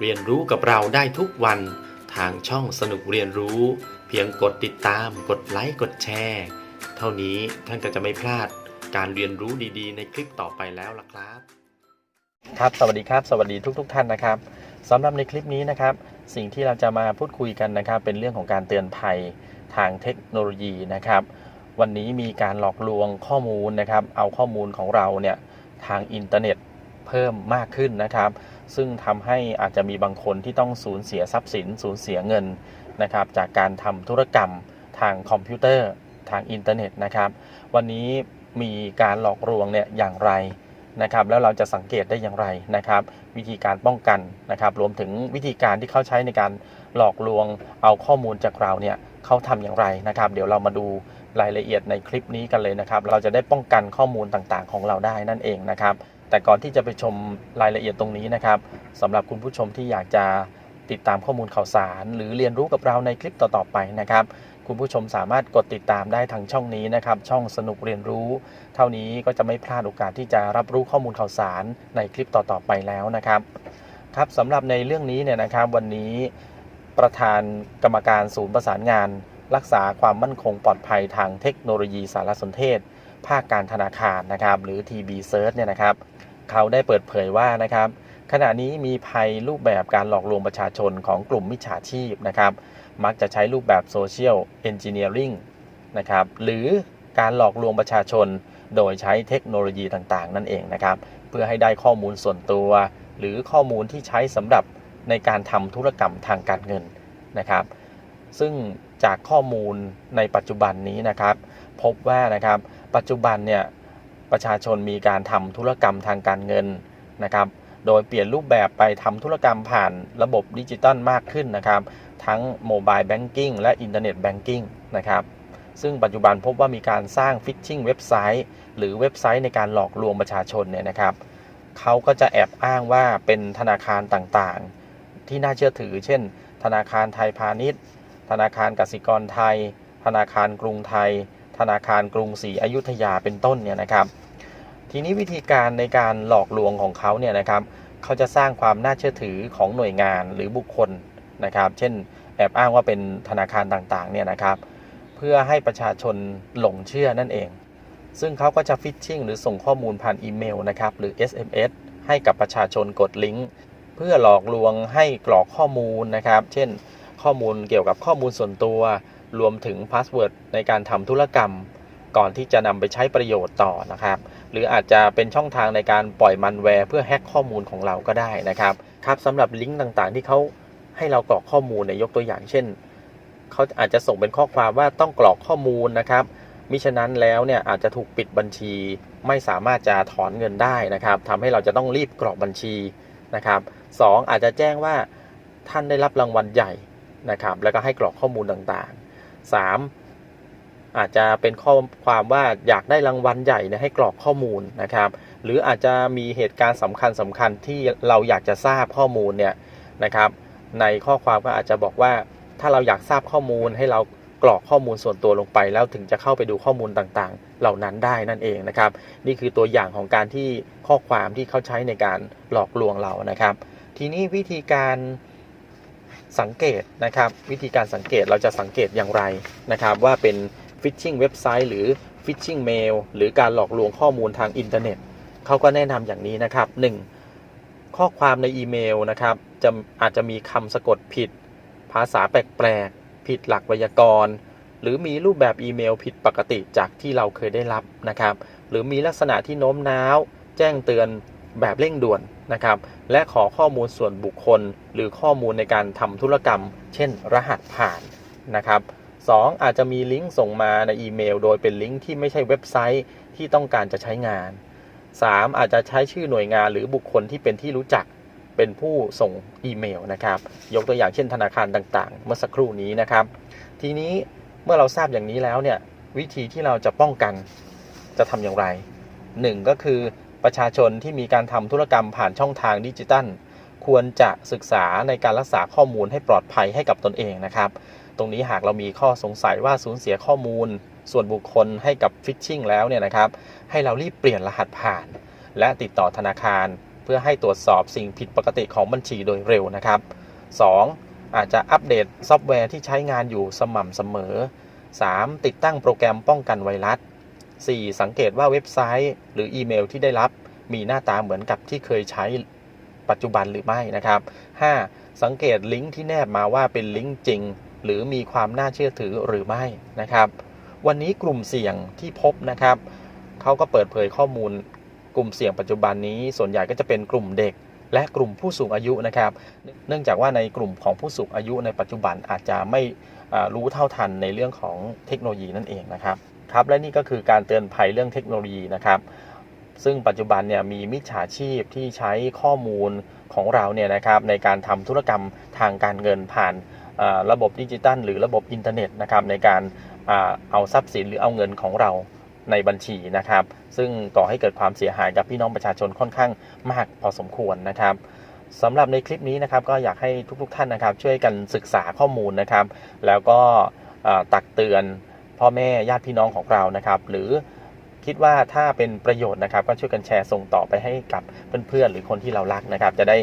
เรียนรู้กับเราได้ทุกวัน ทางช่องสนุกเรียนรู้ เพียงกดติดตาม กดไลค์กดแชร์เท่านี้ท่านก็จะไม่พลาดการเรียนรู้ดีๆ ในคลิปต่อไปแล้วล่ะครับ ครับสวัสดีครับ สวัสดีทุกๆท่านนะครับสำหรับในคลิปนี้นะครับ สิ่งที่เราจะมาพูดคุยกันนะครับ เป็นเรื่องของการเตือนภัยทางเทคโนโลยีนะครับ วันนี้มีการหลอกลวงข้อมูลนะครับ เอาข้อมูลของเราเนี่ยทางอินเทอร์เน็ตเพิ่มมากขึ้นนะครับ ซึ่งทำให้อาจจะมีบางคนที่ต้องสูญเสียทรัพย์สินสูญเสียเงินนะครับจากการทำธุรกรรมทางคอมพิวเตอร์ทางอินเทอร์เน็ตนะครับ วันนี้มีการหลอกลวงเนี่ยอย่างไรนะครับแล้วเราจะสังเกตได้อย่างไรนะครับ วิธีการป้องกันนะครับ รวมถึงวิธีการที่เขาใช้ในการหลอกลวงเอาข้อมูลจากเราเนี่ยเขาทำอย่างไรนะครับ เดี๋ยวเรามาดูรายละเอียดในคลิปนี้กันเลยนะครับ เราจะได้ป้องกันข้อมูลต่างๆ ของเราได้นั่นเองนะครับ แต่ก่อนที่จะไปชมรายละเอียดตรงนี้นะครับสำหรับคุณผู้ชมที่อยากจะติดตามข้อมูลข่าวสาร หรือเรียนรู้กับเราในคลิปต่อๆไปนะครับ คุณผู้ชมสามารถกดติดตามได้ทางช่องนี้นะครับ ช่องสนุกเรียนรู้ เท่านี้ก็จะไม่พลาดโอกาสที่จะรับรู้ข้อมูลข่าวสารในคลิปต่อๆไปแล้วนะครับ ครับสำหรับในเรื่องนี้เนี่ยนะครับวันนี้ประธานกรรมการศูนย์ประสานงาน รักษาความมั่นคงปลอดภัยทางเทคโนโลยีสารสนเทศ ภาคการธนาคารนะครับหรือ TB Search เนี่ยนะครับเขาได้เปิดเผยว่านะครับขณะนี้มีภัยรูปแบบการหลอกลวงประชาชนของกลุ่มมิจฉาชีพนะครับ มักจะใช้รูปแบบโซเชียลเอนจิเนียริงนะครับหรือการหลอกลวงประชาชน โดยใช้เทคโนโลยีต่างๆ นั่นเองนะครับ เพื่อให้ได้ข้อมูลส่วนตัว หรือข้อมูลที่ใช้สำหรับในการทำธุรกรรมทางการเงินนะครับ ซึ่ง จากข้อมูลในปัจจุบันนี้นะครับ พบว่านะครับปัจจุบันเนี่ยประชาชนมีการทำธุรกรรมทางการเงินนะครับ โดยเปลี่ยนรูปแบบไปทำธุรกรรมผ่านระบบดิจิตอลมากขึ้นนะครับ ทั้งโมบายแบงกิ้งและอินเทอร์เน็ตแบงกิ้งนะครับซึ่งปัจจุบันพบว่ามีการสร้างฟิชชิงเว็บไซต์ หรือเว็บไซต์ในการหลอกลวงประชาชนเนี่ยนะครับเขาก็จะแอบอ้างว่าเป็นธนาคารต่างๆ ที่น่าเชื่อถือ เช่น ธนาคารไทยพาณิชย์ ธนาคารกสิกรไทย ธนาคารกรุงไทย ธนาคารกรุงศรีอยุธยาเป็นต้นเนี่ยนะครับทีนี้วิธีการในการหลอกลวงของเขาเนี่ยนะครับเขาจะสร้างความน่าเชื่อถือของหน่วยงานหรือบุคคลนะครับ เช่นแอบอ้างว่าเป็นธนาคารต่างๆเนี่ยนะครับ เพื่อให้ประชาชนหลงเชื่อนั่นเอง ซึ่งเขาก็จะฟิชชิงหรือส่งข้อมูลผ่านอีเมลนะครับหรือ SMS ให้กับประชาชนกดลิงก์เพื่อหลอกลวงให้กรอกข้อมูลนะครับ เช่น ข้อมูลเกี่ยวกับข้อมูลส่วนตัว รวมถึงพาสเวิร์ดในการทำธุรกรรม ก่อนที่จะนำไปใช้ประโยชน์ต่อนะครับ หรืออาจจะเป็นช่องทางในการปล่อยมันแวร์เพื่อแฮกข้อมูลของเราก็ได้นะครับครับสำหรับลิงก์ต่างๆ ที่เขาให้เรากรอกข้อมูลเนี่ยกตัวอย่างเช่นเขาอาจจะส่งเป็นข้อความว่าต้องกรอกข้อมูลนะครับมิฉะนั้นแล้วเนี่ยอาจจะถูกปิดบัญชี ไม่สามารถจะถอนเงินได้นะครับทำให้เราจะต้องรีบกรอกบัญชีนะครับสองอาจจะแจ้งว่าท่านได้รับรางวัลใหญ่ นะครับ แล้วก็ให้กรอกข้อมูลต่างๆสามอาจจะเป็นข้อความว่าอยากได้รางวัลใหญ่เนี่ยให้กรอกข้อมูลนะครับ หรืออาจจะมีเหตุการณ์สำคัญสำคัญที่เราอยากจะทราบข้อมูลเนี่ยนะครับ ในข้อความก็อาจจะบอกว่าถ้าเราอยากทราบข้อมูลให้เรากรอกข้อมูลส่วนตัวลงไป แล้วถึงจะเข้าไปดูข้อมูลต่างๆ เหล่านั้นได้นั่นเองนะครับ นี่คือตัวอย่างของการที่ข้อความที่เขาใช้ในการหลอกลวงเรานะครับ ทีนี้วิธีการ สังเกตนะครับ วิธีการสังเกตเราจะสังเกตอย่างไรนะครับว่าเป็นฟิชชิงเว็บไซต์หรือฟิชชิงเมลหรือการหลอกลวงข้อมูลทางอินเทอร์เน็ตเขาก็แนะนำอย่างนี้นะครับ 1. ข้อความในอีเมลนะครับจะอาจจะมีคำสะกดผิด ภาษาแปลกๆ ผิดหลักไวยากรณ์ หรือมีรูปแบบอีเมลผิดปกติจากที่เราเคยได้รับนะครับ หรือมีลักษณะที่โน้มน้าว แจ้งเตือน แบบเร่งด่วนนะครับ และขอข้อมูลส่วนบุคคล หรือข้อมูลในการทำธุรกรรม เช่น รหัสผ่านนะครับ 2. อาจจะมีลิงก์ส่งมาในอีเมล โดยเป็นลิงก์ที่ไม่ใช่เว็บไซต์ที่ต้องการจะใช้งาน 3. อาจจะใช้ชื่อหน่วยงานหรือบุคคลที่เป็นที่รู้จักเป็นผู้ส่งอีเมลนะครับ ยกตัวอย่างเช่นธนาคารต่างๆ เมื่อสักครู่นี้นะครับ ทีนี้เมื่อเราทราบอย่างนี้แล้วเนี่ยวิธีที่เราจะป้องกันจะทำอย่างไร 1. ก็คือ ประชาชนที่มีการทำธุรกรรมผ่านช่องทางดิจิตัล ควรจะศึกษาในการรักษาข้อมูลให้ปลอดภัยให้กับตนเองนะครับ ตรงนี้หากเรามีข้อสงสัยว่าสูญเสียข้อมูล ส่วนบุคคลให้กับฟิชชิงแล้วเนี่ยนะครับ ให้เรารีบเปลี่ยนรหัสผ่าน และติดต่อธนาคาร เพื่อให้ตรวจสอบสิ่งผิดปกติของบัญชีโดยเร็วนะครับ 2. อาจจะอัปเดตซอฟต์แวร์ที่ใช้งานอยู่สม่ำเสมอ 3. ติดตั้งโปรแกรมป้องกันไวรัส 4. สังเกตว่าเว็บไซต์ หรืออีเมลที่ได้รับมีหน้าตาเหมือนกับที่เคยใช้ปัจจุบันหรือไม่นะครับ 5. สังเกตลิงก์ที่แนบมาว่าเป็นลิงก์จริง หรือมีความน่าเชื่อถือหรือไม่นะครับ วันนี้กลุ่มเสี่ยงที่พบนะครับเขาก็เปิดเผยข้อมูล กลุ่มเสี่ยงปัจจุบันนี้ ส่วนใหญ่ก็จะเป็นกลุ่มเด็ก และกลุ่มผู้สูงอายุนะครับ เนื่องจากว่าในกลุ่มของผู้สูงอายุในปัจจุบันอาจจะไม่รู้เท่าทันในเรื่องของเทคโนโลยีนั่นเองนะครับ ครับและนี่ก็คือการเตือนภัยเรื่องเทคโนโลยีนะครับ ซึ่งปัจจุบันเนี่ยมีมิจฉาชีพที่ใช้ข้อมูลของเราเนี่ยนะครับในการทำธุรกรรมทางการเงินผ่านระบบดิจิตัลหรือระบบอินเทอร์เน็ตนะครับในการอเอาทรัพย์สินหรือเอาเงินของเราในบัญชีนะครับ ซึ่งก่อให้เกิดความเสียหายกับพี่น้องประชาชนค่อนข้างมากพอสมควรนะครับสำหรับในคลิปนี้นะครับก็อยากให้ทุกๆท่านนะครับ ช่วยกันศึกษาข้อมูลนะครับ แล้วก็ตักเตือน พ่อแม่ญาติพี่น้องของเรานะครับ หรือคิดว่าถ้าเป็นประโยชน์นะครับ ก็ช่วยกันแชร์ส่งต่อไปให้กับเพื่อนๆ หรือคนที่เรารักนะครับ จะได้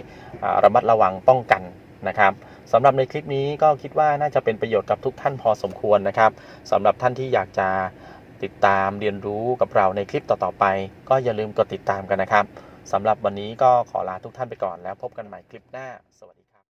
ระมัดระวังป้องกันนะครับสำหรับในคลิปนี้ก็คิดว่าน่าจะเป็นประโยชน์กับทุกท่านพอสมควรนะครับสำหรับท่านที่อยากจะติดตามเรียนรู้กับเราในคลิปต่อๆไป ก็อย่าลืมกดติดตามกันนะครับสำหรับวันนี้ก็ขอลาทุกท่านไปก่อนแล้วพบกันใหม่คลิปหน้า สวัสดี